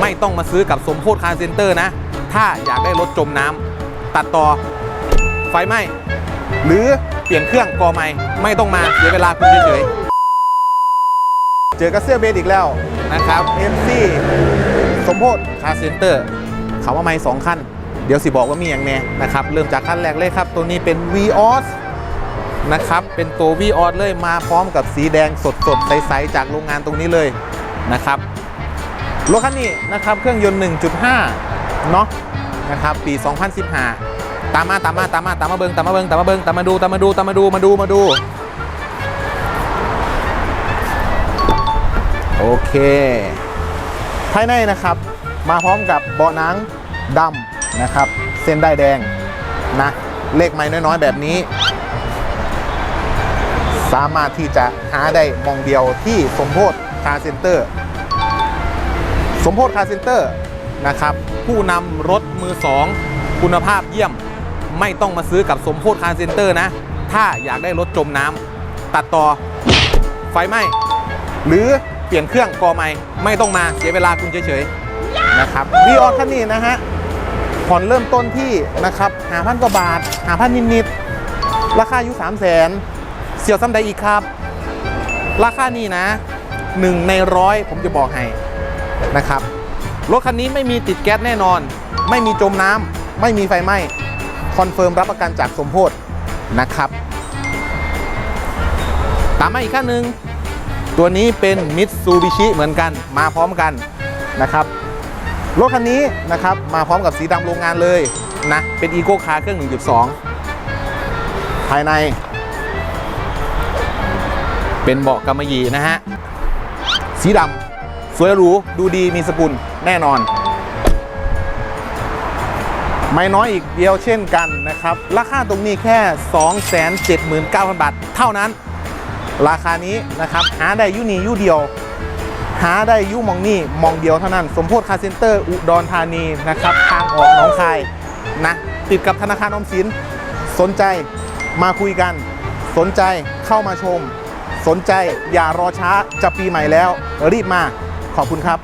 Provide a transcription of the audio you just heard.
ไม่ต้องมาซื้อกับสมโพธคาร์เซ็นเตอร์นะ ถ้าอยากได้รถจมน้ำตัดต่อไฟไหม้หรือเปลี่ยนเครื่องกอไม่ไม่ต้องมาเสียเวลาคุณเฉยเจอกับเสื้อเบสอีกแล้วนะครับ MC สมโพธคาร์เซ็นเตอร์เขาว่าไม่สองคันเดี๋ยวสิบอกว่ามีอย่างแน่นะครับ เริ่มจากคันแรกเลยครับ ตัวนี้เป็น v ีออสนะครับ เป็นตัว v ีออสเลยมาพร้อมกับสีแดงสดๆ ใส ๆ จากโรงงานตรงนี้เลยนะครับ รถคันนี้นะครับเครื่องยนต์ 1.5 เนาะนะครับปี 2015 ตามมาตามมาตามมาตามมาเบิงตามมาเบิงตามมาเบิงตามมาดูตามมาดูตามมาดูมาดูมาดูโอเค ภายในนะครับ มาพร้อมกับเบาะหนังดำนะครับ เส้นได้แดงนะเลขไม้น้อยๆ แบบนี้ สามารถที่จะหาได้มองเดียวที่สมโพธิคารเซ็นเตอร์ สมโพธิคาร์เซ็นเตอร์นะครับผู้นำรถมือสองคุณภาพเยี่ยม ไม่ต้องมาซื้อกับสมโพธิคาร์เซ็นเตอร์นะ ถ้าอยากได้รถจมน้ำตัดต่อไฟไหม้หรือเปลี่ยนเครื่องกอไม่ไม่ต้องมาเสียเวลาคุณเฉยๆนะครับวีออคันนี้นะฮะผ่อนเริ่มต้นที่นะครับหาพันกว่าบาทหาพันนิดๆราคาอยู่3 0 0 0 0นเสียวซ้ำใดอีกครับ ราคานี้นะหนึ่งในร้อยผมจะบอกให้ นะครับ รถคันนี้ไม่มีติดแก๊สแน่นอน ไม่มีจมน้ำไม่มีไฟไหม้คอนเฟิร์มรับประกันจากสมโพธนะครับ ตามมาอีกขั้นหนึ่งตัวนี้เป็นมิตซูบิชิเหมือนกันมาพร้อมกันนะครับรถคันนี้นะครับมาพร้อมกับสีดำโรงงานเลยนะเป็นอีโ c คาร์เครื่อง 1.2 ภายใน เป็นเบาะกำมะหยี่นะฮะ สีดำ สวยหรูดูดีมีสกุลแน่นอน ไม่น้อยอีกเดียวเช่นกันนะครับ ราคาตรงนี้แค่ 279,000 บาท เท่านั้น ราคานี้นะครับ หาได้ยูนียูเดียว หาได้ยูมองนี่มองเดียวเท่านั้น สมโพธคาร์เซ็นเตอร์ อุดรธานีนะครับ ทางออกหน้องคายนะติดกับธนาคารออมสิน สนใจมาคุยกัน สนใจเข้ามาชม สนใจอย่ารอช้าจะปีใหม่แล้ว รีบมา ขอบคุณครับ